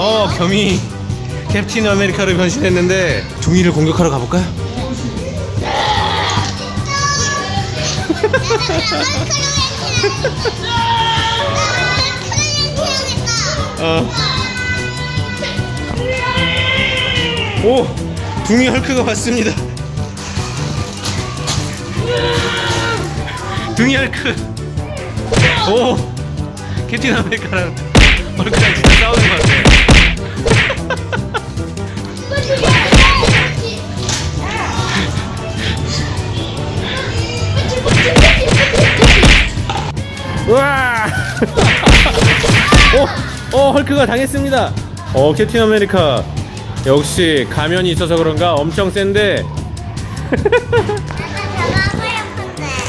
어 겸이 캡틴 아메리카로 변신했는데 종이를 공격하러 가볼까요? 어. 오 둥이 헐크가 왔습니다. 둥이 헐크. 오 캡틴 아메리카랑 헐크랑 진짜 싸우는 것같 오, 오, 헐크가 당했습니다. 어, 캡틴 아메리카. 역시 가면이 있어서 그런가 엄청 센데.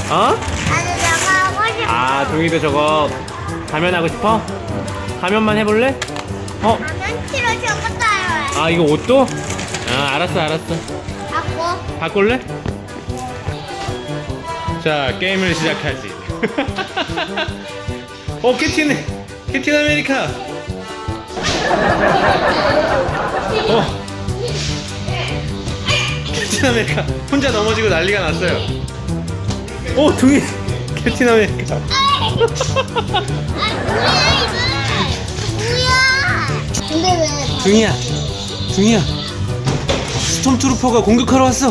어? 아, 동이도 저거 가면 하고 싶어? 가면만 해볼래? 어? 아, 이거 옷도? 아, 알았어, 알았어. 바꿀래? 자, 게임을 시작하지. 어, 캡틴, 캡틴 아메리카. 어, 캡틴 아메리카 혼자 넘어지고 난리가 났어요. 오, 둥이, 캡틴 아메리카. 근데 왜? 둥이야, 둥이야. 스톰트루퍼가 공격하러 왔어.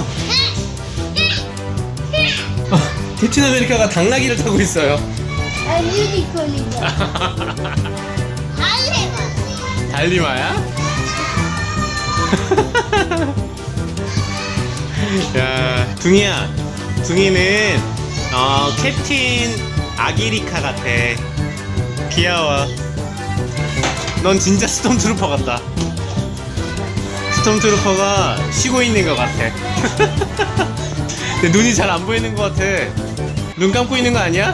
어, 캡틴 아메리카가 당나귀를 타고 있어요. 아, 유니콘이다. 알레바. 달리마야? 야, 둥이야. 둥이는 어, 캡틴 아기리카 같아. 귀여워. 넌 진짜 스톰트루퍼 같다. 스톰트루퍼가 쉬고 있는 것 같아. 근데 눈이 잘 안 보이는 것 같아. 눈 감고 있는 거 아니야?